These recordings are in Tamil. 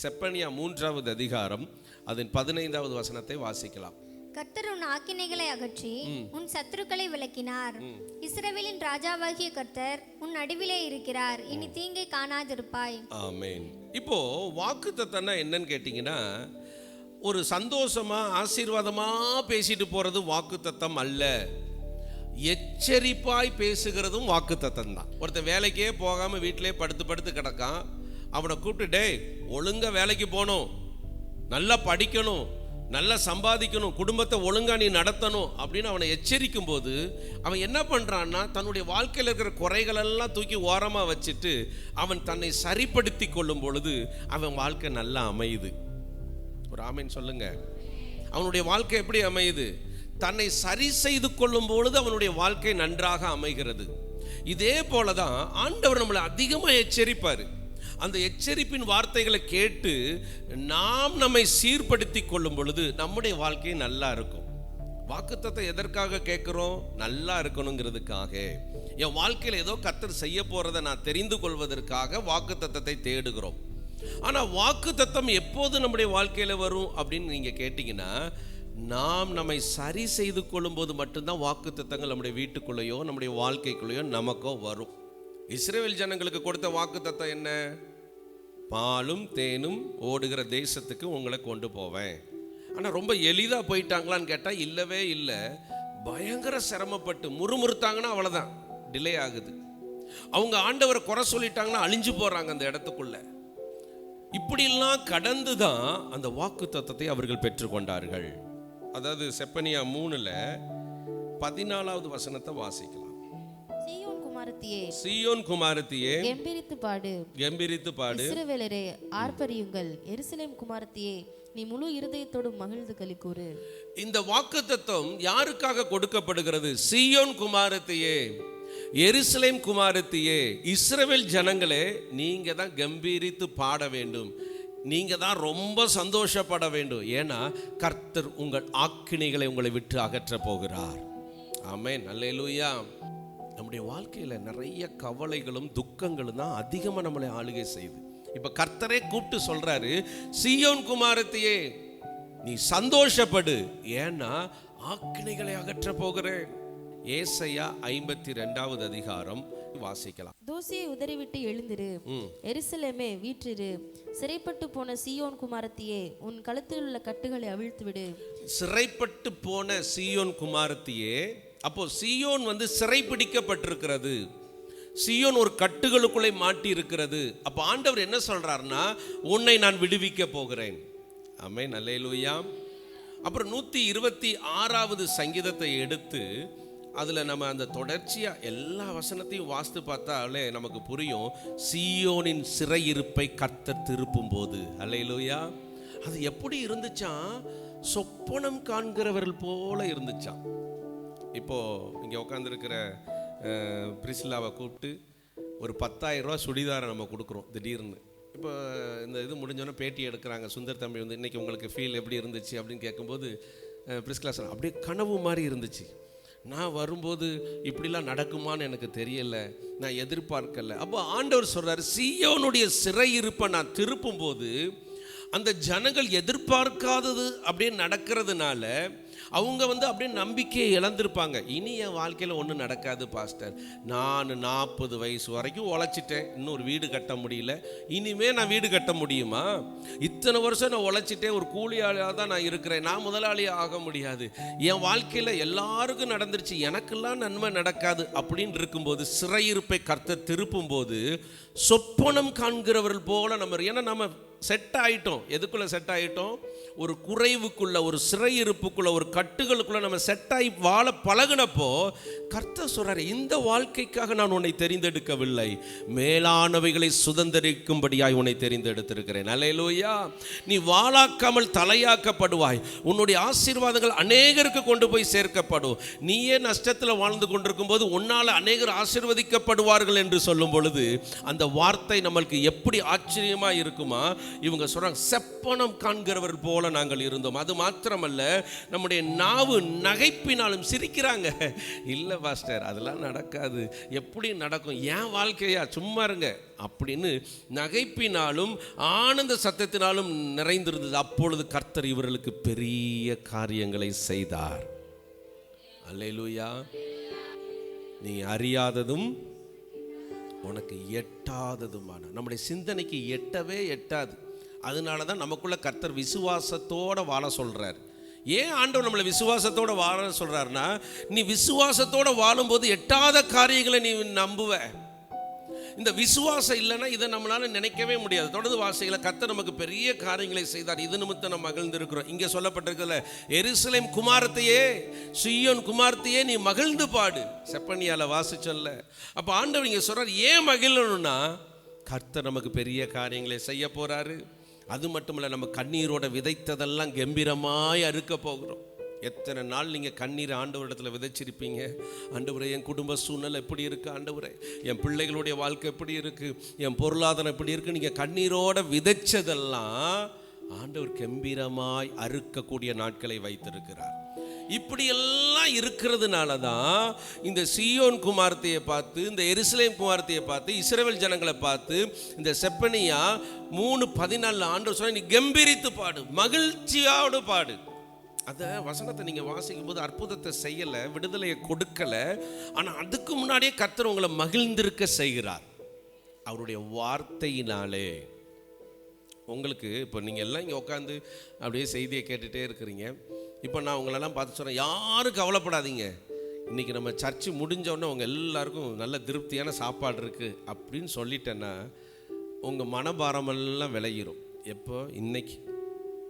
செப்பனியா மூன்றாவது அதிகாரம் அதன் பதினைந்தாவது வசனத்தை வாசிக்கலாம். கர்த்தர் உன் ஆக்கினைகளை அகற்றி உன் சத்துருக்களை விலக்கினார் இஸ்ரவேலின் ராஜாவாகிய கர்த்தர் உன் நடுவிலே இருக்கிறார். இனி தீங்கை காணாதிருப்பாய். ஆமென். இப்போ வாக்கு என்னன்னு கேட்டிங்கன்னா ஒரு சந்தோஷமா ஆசீர்வாதமா பேசிட்டு போறது வாக்கு தத்தம் அல்ல. எச்சரிப்பாய் பேசுகிறதும் வாக்கு தத்தம் தான் ஒருத்தன் வேலைக்கே போகாம வீட்டிலே படுத்து படுத்து கிடக்கான். அவனை கூப்பிட்டு டேய் ஒழுங்காக வேலைக்கு போகணும். நல்லா படிக்கணும். நல்லா சம்பாதிக்கணும். குடும்பத்தை ஒழுங்காக நீ நடத்தணும். அப்படின்னு அவனை எச்சரிக்கும் போது அவன் என்ன பண்ணுறான்னா தன்னுடைய வாழ்க்கையில் இருக்கிற குறைகளெல்லாம் தூக்கி ஓரமாக வச்சுட்டு அவன் தன்னை சரிப்படுத்தி கொள்ளும் பொழுது அவன் வாழ்க்கை நல்லா அமையுது. ஒரு ஆமைன்னு சொல்லுங்க. அவனுடைய வாழ்க்கை எப்படி அமையுது? தன்னை சரி செய்து கொள்ளும் பொழுது அவனுடைய வாழ்க்கை நன்றாக அமைகிறது. இதே போல தான் ஆண்டவர் நம்மளை அதிகமாக எச்சரிப்பார். அந்த எச்சரிப்பின் வார்த்தைகளை கேட்டு நாம் நம்மை சீர்படுத்தி கொள்ளும் பொழுது நம்முடைய வாழ்க்கை நல்லா இருக்கும். வாக்குத்தத்தை எதற்காக கேட்குறோம்? நல்லா இருக்கணுங்கிறதுக்காக. என் வாழ்க்கையில் ஏதோ கத்தர் செய்ய போகிறத நான் தெரிந்து கொள்வதற்காக வாக்குத்தத்தை தேடுகிறோம். ஆனால் வாக்குத்தத்தம் எப்போது நம்முடைய வாழ்க்கையில் வரும் அப்படின்னு நீங்கள் கேட்டிங்கன்னா நாம் நம்மை சரி செய்து கொள்ளும்போது மட்டும்தான் வாக்குத்தத்தங்கள் நம்முடைய வீட்டுக்குள்ளேயோ நம்முடைய வாழ்க்கைக்குள்ளேயோ நமக்கோ வரும். இஸ்ரேல் ஜனங்களுக்கு கொடுத்த வாக்குத்தத்தம் என்ன? பாலும் தேனும் ஓடுகிற தேசத்துக்கு உங்களை கொண்டு போவேன். ஆனால் ரொம்ப எளிதாக போயிட்டாங்களான்னு கேட்டால் இல்லவே இல்லை. பயங்கர சிரமப்பட்டு முறுமுறுத்தாங்கன்னா அவ்வளோதான் டிலே ஆகுது. அவங்க ஆண்டவரை குறை சொல்லிட்டாங்கன்னா அழிஞ்சு போகிறாங்க அந்த இடத்துக்குள்ள. இப்படிலாம் கடந்து தான் அந்த வாக்கு தத்தத்தை அவர்கள் பெற்றுக்கொண்டார்கள் அதாவது செப்பனியா மூணில் பதினாலாவது வசனத்தை வாசிக்கலாம். குமாரத்தியே. சீயோன் குமாரத்தியே கெம்பீரித்து பாடு. கம்பீரித்து பாடு. இஸ்ரவேலரே ஆர்ப்பரியுங்கள். எருசலேம் குமாரத்தியே நீ முழு இருதயத்தோடு மகிழ்ந்து களிக்கூறு. இந்த வாக்குத்தத்தம் யாருக்காக கொடுக்கப்படுகிறது? சீயோன் குமாரத்தியே எருசலேம் குமாரத்தியே இஸ்ரவேல் ஜனங்களே நீங்க தான் கம்பீரித்து பாட வேண்டும். நீங்க தான் ரொம்ப சந்தோஷப்பட வேண்டும். ஏன்னா கர்த்தர் உங்கள் ஆக்கினைகளை உங்களை விட்டு அகற்ற போகிறார். ஆமென். அல்லேலூயா. நம்முடைய வாழ்க்கையில் நிறைய கவலைகளும் துக்கங்களும் தான் அதிகமாக நம்மளை ஆளுகை செய்யுது. இப்போ கர்த்தரே கூப்பிட்டு சொல்றாரு சீயோன் குமாரத்தியே நீ சந்தோஷப்படு. ஏன்னா ஆக்கினைகளை அகற்ற போகிறேன். ஏசையா ஐம்பத்தி ரெண்டாவது அதிகாரம் வாசிக்கலாம். தூசியை உதறிவிட்டு எழுந்திரு. எருசலேமே வீற்றிரு. சிறைப்பட்டு போன சீயோன் குமாரத்தியே உன் கழுத்தில் உள்ள கட்டுகளை அவிழ்த்து விடு சிறைப்பட்டு போன சீயோன் குமாரத்தியே அப்போ சியோன் வந்து சிறைப்பிடிக்கப்பட்டிருக்கிறது. சியோன் ஒரு கட்டுகளுக்குள்ளே மாட்டி இருக்கிறது அப்போ ஆண்டவர் என்ன சொல்றாருன்னா உன்னை நான் விடுவிக்க போகிறேன். ஆமே நல்லேலூயா அப்புறம் நூற்றி இருபத்தி ஆறாவது சங்கீதத்தை எடுத்து அதில் நம்ம அந்த தொடர்ச்சியாக எல்லா வசனத்தையும் வாஸ்து பார்த்தாலே நமக்கு புரியும் சியோனின் சிறையிருப்பை கர்த்தர் திருப்பும் போது அல்லையிலூயா அது எப்படி இருந்துச்சாம்? சொப்பனம் காண்கிறவர்கள் போல இருந்துச்சாம். இப்போது இங்கே உட்காந்துருக்கிற பிரிசிலாவை கூப்பிட்டு ஒரு பத்தாயிரரூவா சுடிதாரை நம்ம கொடுக்குறோம் திடீர்னு. இப்போ இந்த இது முடிஞ்சோன்னே பேட்டி எடுக்கிறாங்க சுந்தர் தம்பி வந்து இன்றைக்கி உங்களுக்கு ஃபீல் எப்படி இருந்துச்சு அப்படின்னு கேட்கும்போது பிரிஸ்கிலா சார் அப்படியே கனவு மாதிரி இருந்துச்சு. நான் வரும்போது இப்படிலாம் நடக்குமான்னு எனக்கு தெரியல. நான் எதிர்பார்க்கல. அப்போ ஆண்டவர் சொல்றாரு சிறை சிறையிருப்பை நான் திருப்பும்போது அந்த ஜனங்கள் எதிர்பார்க்காதது அப்படியே நடக்கிறதுனால அவங்க வந்து அப்படியே நம்பிக்கையை இழந்திருப்பாங்க. இனி என் வாழ்க்கையில் ஒன்றும் நடக்காது பாஸ்டர். நான் நாற்பது வயசு வரைக்கும் உழைச்சிட்டேன். இன்னொரு வீடு கட்ட முடியல. இனிமே நான் வீடு கட்ட முடியுமா? இத்தனை வருஷம் நான் உழைச்சிட்டேன். ஒரு கூலியாளியாக தான் நான் இருக்கிறேன். நான் முதலாளி ஆக முடியாது. என் வாழ்க்கையில் எல்லாருக்கும் நடந்துருச்சு. எனக்கெல்லாம் நன்மை நடக்காது அப்படின்னு இருக்கும்போது சிறையிருப்பை கர்த்த திருப்பும் போது சொப்பனம் காண்கிறவர்கள் போல நம்ம ஏன்னா நம்ம செட் ஆயிட்டோம். எதுக்குள்ள செட் ஆயிட்டோம்? ஒரு குறைவுக்குள்ள ஒரு சிறையிருப்புக்குள்ள ஒரு கட்டுகளுக்குள்ள நம்ம செட் ஆகி வாழ பழகினப்போ கர்த்த சொல்றாரு இந்த வாழ்க்கைக்காக நான் உன்னை தெரிந்தெடுக்கவில்லை. மேலானவைகளை சுதந்திரிக்கும்படியாய் உன்னை தெரிந்தெடுத்திருக்கிறேன். அலையலூயா நீ வாழாக்காமல் தலையாக்கப்படுவாய். உன்னுடைய ஆசீர்வாதங்கள் அநேகருக்கு கொண்டு போய் சேர்க்கப்படும். நீயே நஷ்டத்தில் வாழ்ந்து கொண்டிருக்கும் போது உன்னால் அநேகர் ஆசீர்வதிக்கப்படுவார்கள் என்று சொல்லும் பொழுது அந்த வார்த்தை நம்மளுக்கு எப்படி ஆச்சரியமா இருக்குமா? இவங்க சொல்றாங்க செப்பனம் காண்கிறவர் போல நாங்கள் இருந்தோம். அது மாத்திரமல்ல நம்முடைய நாவு நகைப்பினாலும் சிரிக்கிறாங்க. இல்லை பாஸ்டர் அதெல்லாம் நடக்காது. எப்படி நடக்கும்? ஏன் வாழ்க்கையா? சும்மா இருங்க. அப்படின்னு நகைப்பினாலும் ஆனந்த சத்தத்தினாலும் நிறைந்திருந்தது. அப்பொழுது கர்த்தர் இவர்களுக்கு பெரிய காரியங்களை செய்தார். அல்லேலூயா. நீ அறியாததும் உனக்கு எட்டாததுமான நம்முடைய சிந்தனைக்கு எட்டவே எட்டாது. அதனால தான் நமக்குள்ள கர்த்தர் விசுவாசத்தோட வாழ சொல்கிறார் ஏன் ஆண்டவர் நம்மளை விசுவாசத்தோடு வாழ சொல்கிறாருன்னா நீ விசுவாசத்தோடு வாழும்போது எட்டாத காரியங்களை நீ நம்புவ. இந்த விசுவாசம் இல்லைன்னா இதை நம்மளால நினைக்கவே முடியாது. தொடர்ந்து வாசிகளை கத்த நமக்கு பெரிய காரியங்களை செய்தார். இது நிமித்தம் நம்ம மகிழ்ந்து இருக்கிறோம் இங்கே சொல்லப்பட்டிருக்கல எருசலேம் குமாரத்தையே சியோன் குமாரத்தையே நீ மகிழ்ந்து பாடு. செப்பனியால வாசிச்சல்ல. அப்போ ஆண்டவர் இங்கே சொல்றார் ஏன் மகிழணும்னா கர்த்தர் நமக்கு பெரிய காரியங்களை செய்ய போறாரு. அது மட்டும் இல்லை நம்ம கண்ணீரோட விதைத்ததெல்லாம் கம்பீரமாய் அறுக்க போகிறோம். எத்தனை நாள் நீங்கள் கண்ணீர் ஆண்டவரிடத்தில் விதைச்சிருப்பீங்க? ஆண்டவரே என் குடும்ப சூழ்நிலை எப்படி இருக்குது ஆண்டவரே என் பிள்ளைகளுடைய வாழ்க்கை எப்படி இருக்குது என் பொருளாதாரம் எப்படி இருக்குது நீங்கள் கண்ணீரோட விதைச்சதெல்லாம் ஆண்டவர் கம்பீரமாய் அறுக்கக்கூடிய நாட்களை வைத்திருக்கிறார். இப்படியெல்லாம் இருக்கிறதுனால தான் இந்த சியோன் குமாரத்தையை பார்த்து இந்த எருசலேம் குமார்த்தையை பார்த்து இஸ்ரேல் ஜனங்களை பார்த்து இந்த செப்பனியா மூணு பதினாலு ஆண்டு சொன்ன நீ கம்பீரித்து பாடு மகிழ்ச்சியோடு பாடு. அந்த வசனத்தை நீங்கள் வாசிக்கும் போது அற்புதத்தை செய்யலை விடுதலையை கொடுக்கலை. ஆனால் அதுக்கு முன்னாடியே கர்த்தர் உங்களை மகிழ்ந்திருக்க செய்கிறார். அவருடைய வார்த்தையினாலே. உங்களுக்கு இப்போ நீங்கள் எல்லாம் இங்கே உட்காந்து அப்படியே செய்தியை கேட்டுகிட்டே இருக்கிறீங்க. இப்போ நான் உங்களெல்லாம் பார்த்து சொல்கிறேன் யாரும் கவலைப்படாதீங்க. இன்றைக்கி நம்ம சர்ச்சு முடிஞ்சோடனே உங்கள் எல்லாருக்கும் நல்ல திருப்தியான சாப்பாடு இருக்குது அப்படின்னு சொல்லிட்டேன்னா உங்கள் மனபாரமெல்லாம் விளையிரும் எப்போ? இன்னைக்கு.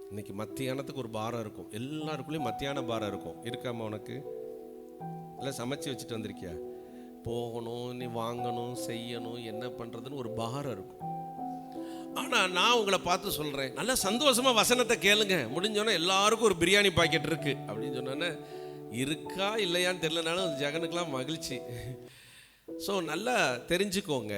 இன்னைக்கு மத்தியானத்துக்கு ஒரு பாரம் இருக்கும். எல்லாருக்குள்ளேயும் மத்தியான பாரம் இருக்கும். இருக்காமா உனக்கு? இல்லை சமைச்சு வச்சுட்டு வந்திருக்கியா? போகணும் நீ வாங்கணும் செய்யணும் என்ன பண்ணுறதுன்னு ஒரு பாரம் இருக்கும். ஆனால் நான் உங்களை பார்த்து சொல்கிறேன் நல்லா சந்தோஷமாக வசனத்தை கேளுங்க. முடிஞ்சோன்னே எல்லாருக்கும் ஒரு பிரியாணி பாக்கெட் இருக்குது அப்படின்னு சொன்னோன்னே இருக்கா இல்லையான்னு தெரிலனாலும் ஜெகனுக்கெல்லாம் மகிழ்ச்சி. ஸோ நல்லா தெரிஞ்சுக்கோங்க.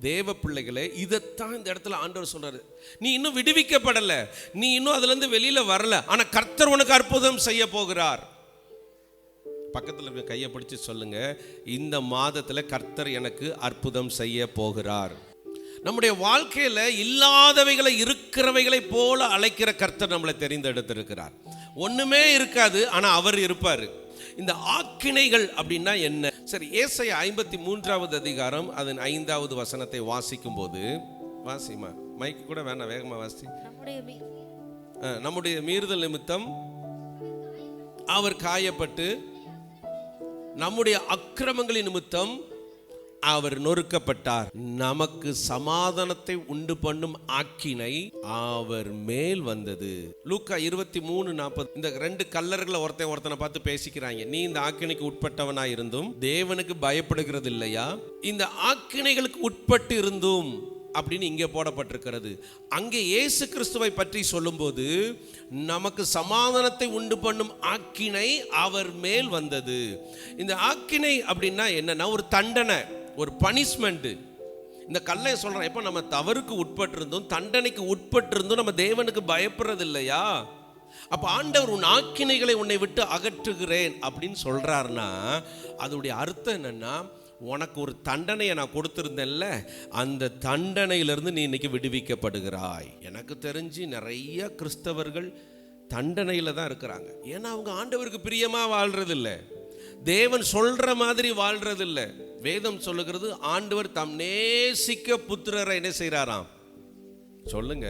தேவ பிள்ளைகளே இதைத்தான் இந்த இடத்துல ஆண்டவர் சொல்றாரு. நீ இன்னும் விடுவிக்கப்படலை. நீ இன்னும் அதுலேருந்து வெளியில் வரல. ஆனால் கர்த்தர் உனக்கு அற்புதம் செய்ய போகிறார். பக்கத்தில் இருக்க கையை பிடிச்சி சொல்லுங்க. இந்த மாதத்தில் கர்த்தர் எனக்கு அற்புதம் செய்ய போகிறார். நம்முடைய வாழ்க்கையில் இல்லாதவைகளை இருக்கிறவைகளை போல அழைக்கிற கர்த்தர் நம்மளை தெரிந்தெடுத்திருக்கிறார். ஒண்ணுமே இருக்காது ஆனால் அவர் இருப்பார். இந்த ஆக்கினைகள் அப்படின்னா என்ன? சரி ஏசை ஐம்பத்தி மூன்றாவது அதிகாரம் அதன் ஐந்தாவது வசனத்தை வாசிக்கும் போது வாசிமா மைக்கு கூட வேணாம் வேகமா வாசி. நம்முடைய மீறுதல் நிமித்தம் அவர் காயப்பட்டு நம்முடைய அக்கிரமங்களின் நிமித்தம் அவர் நொறுக்கப்பட்டார். நமக்கு சமாதானத்தை உண்டு பண்ணும் ஆக்கினை அவர் மேல் வந்தது. லூக்கா இருபத்தி மூணு நாற்பது. இந்த ரெண்டு கல்லர்களை ஒருத்தன் ஒருத்தனை பார்த்து பேசிக்கிறாங்க. நீ இந்த ஆக்கினைக்கு உட்பட்டவனா இருந்தும் தேவனுக்கு பயப்படுகிறது இல்லையா இந்த ஆக்கினைகளுக்கு உட்பட்டு இருந்தும் அப்படின்னு இங்கே போடப்பட்டிருக்கிறது. அங்கே இயேசு கிறிஸ்துவை பற்றி சொல்லும்போது நமக்கு சமாதானத்தை உண்டு பண்ணும் ஆக்கினை அவர் மேல் வந்தது. இந்த ஆக்கினை அப்படின்னா என்னன்னா ஒரு தண்டனை. ஒரு பனிஷ்மெண்ட்டு இந்த கல்லையை சொல்கிறேன் எப்போ நம்ம தவறுக்கு உட்பட்டிருந்தோம் தண்டனைக்கு உட்பட்டிருந்தோம் நம்ம தேவனுக்கு பயப்படுறது இல்லையா அப்போ ஆண்டவர் உன் ஆக்கினைகளை உன்னை விட்டு அகற்றுகிறேன் அப்படின்னு சொல்கிறாருன்னா அதோடைய அர்த்தம் என்னென்னா உனக்கு ஒரு தண்டனையை நான் கொடுத்துருந்தேன்ல அந்த தண்டனையிலிருந்து நீ இன்னைக்கு விடுவிக்கப்படுகிறாய். எனக்கு தெரிஞ்சு நிறைய கிறிஸ்தவர்கள் தண்டனையில் தான் இருக்கிறாங்க. ஏன்னா அவங்க ஆண்டவருக்கு பிரியமாக வாழ்கிறதில்ல தேவன் சொல்கிற மாதிரி வாழ்கிறதில்லை வேதம் சொல்லுகிறது ஆண்டவர் தம் நேசிக்க புத்திரரை என்ன செய்கிறாராம்? சொல்லுங்க.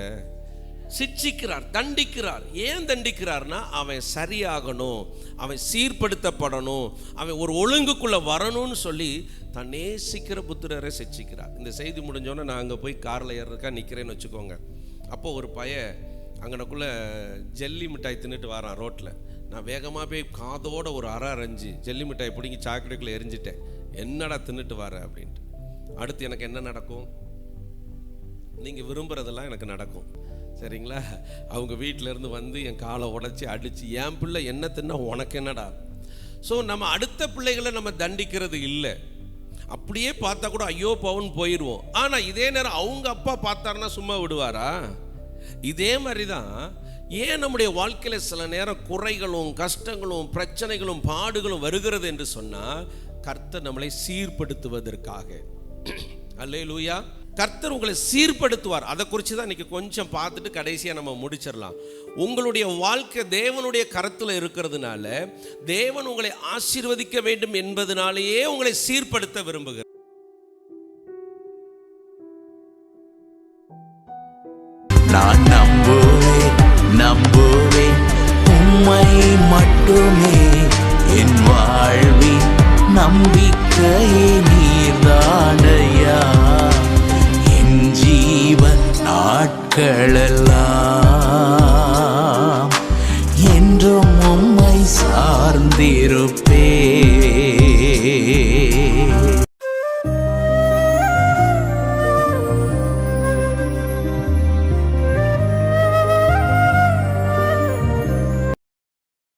சிட்சிக்கிறார் தண்டிக்கிறார். ஏன் தண்டிக்கிறார்னா அவன் சரியாகணும் அவன் சீர்படுத்தப்படணும் அவன் ஒரு ஒழுங்குக்குள்ள வரணும்னு சொல்லி தான் நேசிக்கிற புத்திரரை சிட்சிக்கிறார் இந்த செய்தி முடிஞ்சோன்னே நான் அங்கே போய் காரில் ஏறக்கா நிற்கிறேன்னு வச்சுக்கோங்க. அப்போ ஒரு பைய அங்கனக்குள்ள ஜெல்லி மிட்டாய் தின்னுட்டு வரான் ரோட்டில் நான் வேகமாக போய் காதோட ஒரு அற அரைஞ்சி ஜெல்லி மிட்டாய் பிடிங்கி சாக்கடைக்குள்ளே எரிஞ்சிட்டேன். என்னடா தின்னுட்டு வர அப்படின்ட்டு. அடுத்து எனக்கு என்ன நடக்கும்? நீங்கள் விரும்புகிறதெல்லாம் எனக்கு நடக்கும். சரிங்களா? அவங்க வீட்டிலேருந்து வந்து என் காலை உடச்சி அடித்து என் பிள்ளை என்ன தின்னா உனக்கு என்னடா? ஸோ நம்ம அடுத்த பிள்ளைகளை நம்ம தண்டிக்கிறது இல்லை. அப்படியே பார்த்தா கூட ஐயோ பவுன் போயிடுவோம் ஆனால் இதே நேரம் அவங்க அப்பா பார்த்தாருன்னா சும்மா விடுவாரா? இதே மாதிரி தான் ஏன் நம்முடைய வாழ்க்கையில் சில நேரம் குறைகளும் கஷ்டங்களும் பிரச்சனைகளும் பாடுகளும் வருகிறது என்று சொன்னால் கர்த்தர் நம்மளை சீர்படுத்துவதற்காக. அல்லேலூயா கர்த்தர் உங்களை சீர்படுத்துவார். அதை குறித்து தான் இன்னைக்கு கொஞ்சம் பார்த்துட்டு கடைசியாக நம்ம முடிச்சிடலாம். உங்களுடைய வாழ்க்கை தேவனுடைய கரத்தில் இருக்கிறதுனால தேவன் உங்களை ஆசீர்வதிக்க வேண்டும் என்பதனாலேயே உங்களை சீர்படுத்த விரும்புகிறார். நம்பிக்கையே நீர்தானையா என் ஜீவ நாட்களெல்லாம் என்றும் உம்மை சார்ந்திருப்ப